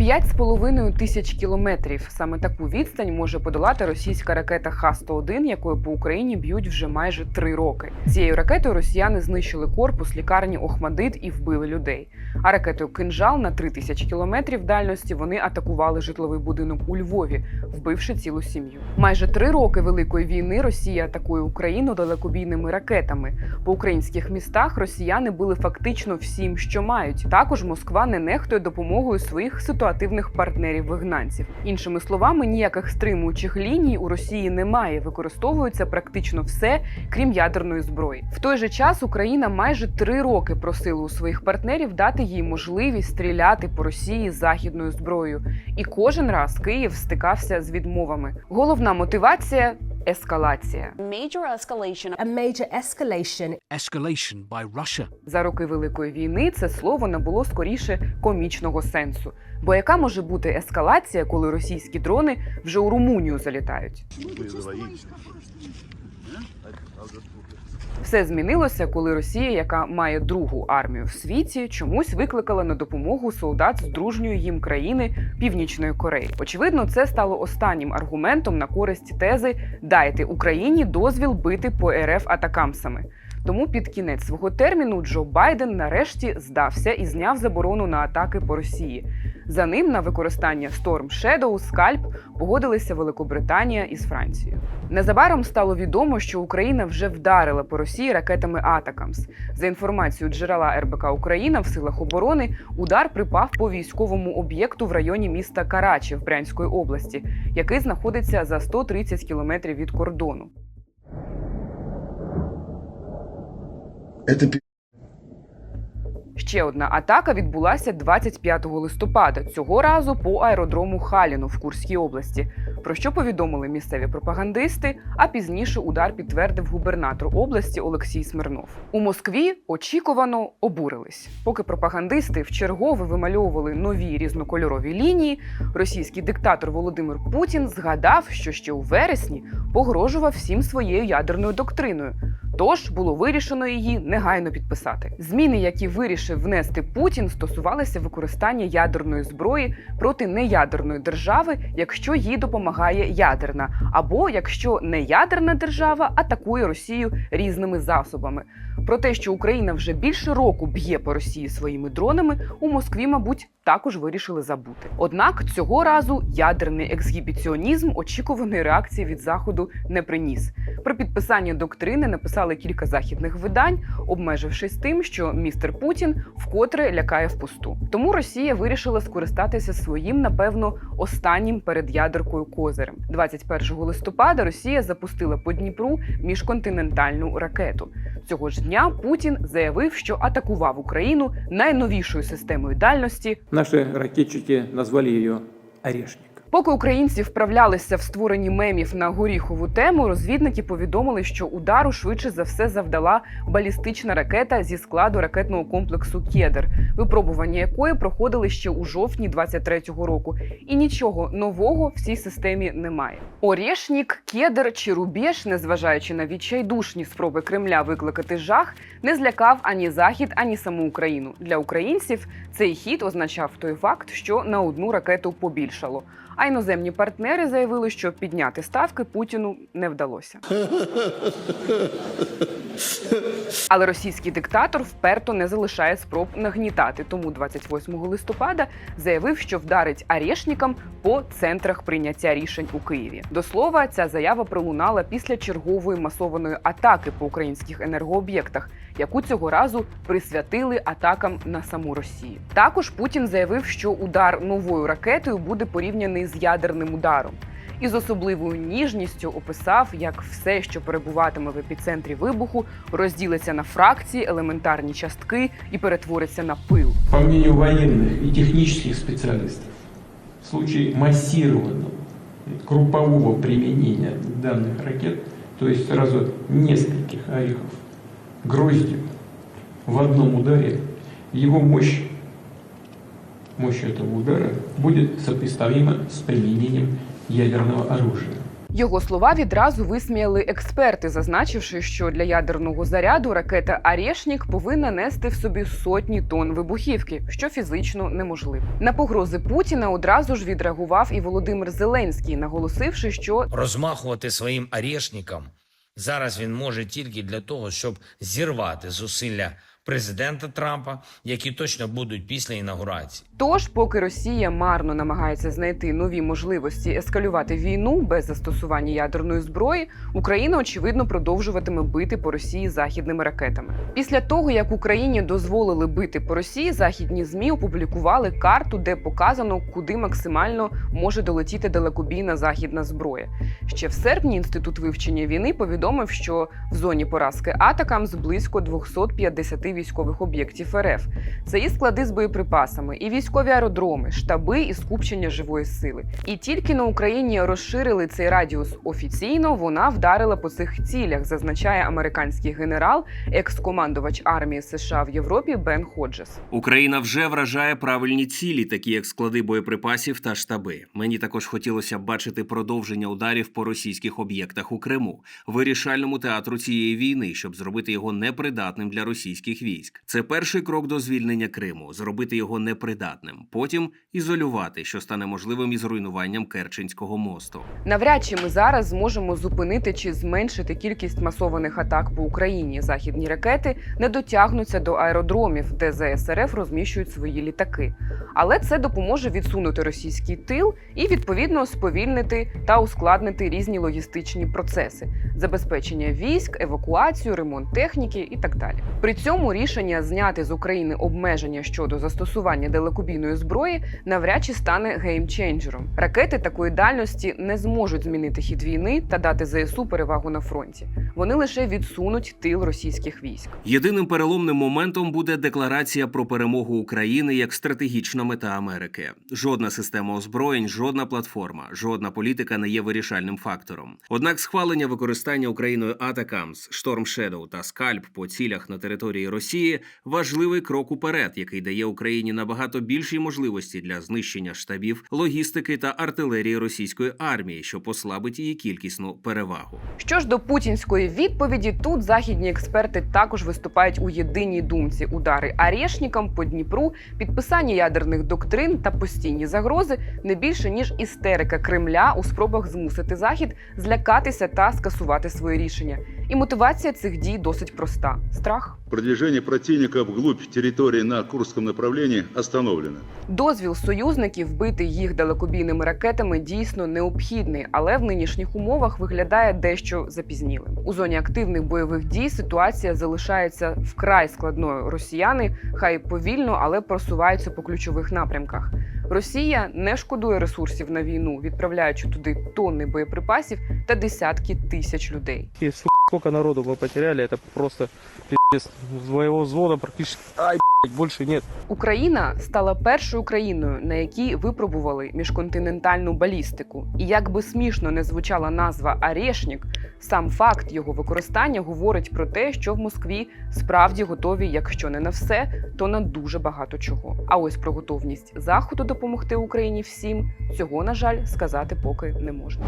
5,5 тисяч кілометрів. Саме таку відстань може подолати російська ракета Х-101, якою по Україні б'ють вже майже три роки. Цією ракетою росіяни знищили корпус лікарні Охмадит і вбили людей. А ракетою Кинжал на 3 тисячі кілометрів дальності вони атакували житловий будинок у Львові, вбивши цілу сім'ю. Майже три роки великої війни Росія атакує Україну далекобійними ракетами. По українських містах росіяни били фактично всім, що мають. Також Москва не нехтує допомогою своїх ситуативних партнерів-вигнанців. Іншими словами, ніяких стримуючих ліній у Росії немає. Використовується практично все, крім ядерної зброї. В той же час Україна майже три роки просила у своїх партнерів дати їй можливість стріляти по Росії західною зброєю. І кожен раз Київ стикався з відмовами. Головна мотивація ескалація. major escalation a major escalation escalation by Russia. За роки Великої війни це слово набуло скоріше комічного сенсу. Бо яка може бути ескалація, коли російські дрони вже у Румунію залітають? Все змінилося, коли Росія, яка має другу армію в світі, чомусь викликала на допомогу солдат з дружньої їм країни Північної Кореї. Очевидно, це стало останнім аргументом на користь тези дайте Україні дозвіл бити по РФ атакамсами. Тому під кінець свого терміну Джо Байден нарешті здався і зняв заборону на атаки по Росії. За ним на використання Storm Shadow, Скальп погодилися Великобританія із Францією. Незабаром стало відомо, що Україна вже вдарила по Росії ракетами Атакамс. За інформацією джерела РБК Україна в силах оборони удар припав по військовому об'єкту в районі міста Карачі в Брянської області, який знаходиться за 130 кілометрів від кордону. Это. Ще одна атака відбулася 25 листопада, цього разу по аеродрому Халіно в Курській області, про що повідомили місцеві пропагандисти. А пізніше удар підтвердив губернатор області Олексій Смирнов. У Москві очікувано обурились. Поки пропагандисти вчергове вимальовували нові різнокольорові лінії, російський диктатор Володимир Путін згадав, що ще у вересні погрожував всім своєю ядерною доктриною. Тож було вирішено її негайно підписати. Зміни, які вирішив внести Путін, стосувалися використання ядерної зброї проти неядерної держави, якщо їй допомагає ядерна, або якщо неядерна держава атакує Росію різними засобами. Про те, що Україна вже більше року б'є по Росії своїми дронами, у Москві, мабуть, також вирішили забути. Однак цього разу ядерний ексгібіціонізм очікуваної реакції від заходу не приніс. Про підписання доктрини написали кілька західних видань, обмежившись тим, що містер Путін вкотре лякає впусту. Тому Росія вирішила скористатися своїм, напевно, останнім перед ядеркою козирем. 21 листопада Росія запустила по Дніпру міжконтинентальну ракету. Цього ж дня Путін заявив, що атакував Україну найновішою системою дальності Наші ракетчики назвали її «Орешник». Поки українці вправлялися в створенні мемів на горіхову тему, розвідники повідомили, що удару швидше за все завдала балістична ракета зі складу ракетного комплексу Кедр, випробування якої проходили ще у жовтні 23-го року. І нічого нового в цій системі немає. Орєшнік, Кедр чи Рубєш, незважаючи на відчайдушні спроби Кремля викликати жах, не злякав ані захід, ані саму Україну. Для українців цей хід означав той факт, що на одну ракету побільшало. А іноземні партнери заявили, що підняти ставки Путіну не вдалося. Але російський диктатор вперто не залишає спроб нагнітати. Тому 28 листопада заявив, що вдарить арешникам по центрах прийняття рішень у Києві. До слова, ця заява пролунала після чергової масованої атаки по українських енергооб'єктах, яку цього разу присвятили атакам на саму Росію. Також Путін заявив, що удар новою ракетою буде порівняний з ядерним ударом І з особливою ніжністю описав, як все, що перебуватиме в епіцентрі вибуху, розділиться на фракції, елементарні частки і перетвориться на пил. По мнению военных и технических специалистов, в случае массированного группового применения данных ракет, то есть сразу нескольких орехов гроздью в одном ударе, его мощь, мощь этого удара будет сопоставима с применением ядерного оружия. Його слова відразу висміяли експерти, зазначивши, що для ядерного заряду ракета Арєшнік повинна нести в собі сотні тонн вибухівки, що фізично неможливо. На погрози Путіна одразу ж відреагував і Володимир Зеленський, наголосивши, що розмахувати своїм арешником зараз він може тільки для того, щоб зірвати зусилля президента Трампа, які точно будуть після інаугурації. Тож, поки Росія марно намагається знайти нові можливості ескалювати війну без застосування ядерної зброї, Україна очевидно продовжуватиме бити по Росії західними ракетами. Після того як Україні дозволили бити по Росії, західні змі опублікували карту, де показано, куди максимально може долетіти далекобійна західна зброя. Ще в серпні інститут вивчення війни повідомив, що в зоні поразки Атакамс близько 250 військових об'єктів РФ. Це і склади з боєприпасами, і військові аеродроми, штаби і скупчення живої сили. І тільки на Україні розширили цей радіус офіційно, вона вдарила по цих цілях, зазначає американський генерал, екс-командувач армії США в Європі Бен Ходжес. Україна вже вражає правильні цілі, такі як склади боєприпасів та штаби. Мені також хотілося б бачити продовження ударів по російських об'єктах у Криму, вирішальному театру цієї війни, щоб зробити його непридатним для російських військ. Це перший крок до звільнення Криму, зробити його непридатним, потім ізолювати, що стане можливим із руйнуванням Керченського мосту. Навряд чи ми зараз зможемо зупинити чи зменшити кількість масованих атак по Україні. Західні ракети не дотягнуться до аеродромів, де ЗСРФ розміщують свої літаки. Але це допоможе відсунути російський тил і відповідно сповільнити та ускладнити різні логістичні процеси, забезпечення військ, евакуацію, ремонт техніки і так далі. При цьому рішення зняти з України обмеження щодо застосування далекобійної зброї навряд чи стане геймченджером. Ракети такої дальності не зможуть змінити хід війни та дати ЗСУ перевагу на фронті. Вони лише відсунуть тил російських військ. Єдиним переломним моментом буде декларація про перемогу України як стратегічна мета Америки. Жодна система озброєнь, жодна платформа, жодна політика не є вирішальним фактором. Однак схвалення використання Україною Атакамс, Шторм Shadow та Скальп по цілях на території Росії важливий крок уперед, який дає Україні набагато більші можливості для знищення штабів, логістики та артилерії російської армії, що послабить її кількісну перевагу. Що ж до путінської відповіді, тут західні експерти також виступають у єдиній думці: удари арешникам по Дніпру, підписання ядерних доктрин та постійні загрози не більше ніж істерика Кремля у спробах змусити захід злякатися та скасувати свої рішення. І мотивація цих дій досить проста: страх. Продвижение противника вглубь территории на Курском направлении остановлено. Дозвіл союзників бити їх далекобійними ракетами дійсно необхідний, але в нинішніх умовах виглядає дещо запізнілим. У зоні активних бойових дій ситуація залишається вкрай складною. Росіяни хай повільно, але просуваються по ключових напрямках. Росія не шкодує ресурсів на війну, відправляючи туди тонни боєприпасів та десятки тисяч людей. І скільки народу ми потеряли, це просто з Своего взвода практично. ай, больше нет. Україна стала першою країною, на якій випробували міжконтинентальну балістику. І як би смішно не звучала назва Арешнік, сам факт його використання говорить про те, що в Москві справді готові, якщо не на все, то на дуже багато чого. А ось про готовність заходу допомогти Україні всім цього, на жаль, сказати поки не можна.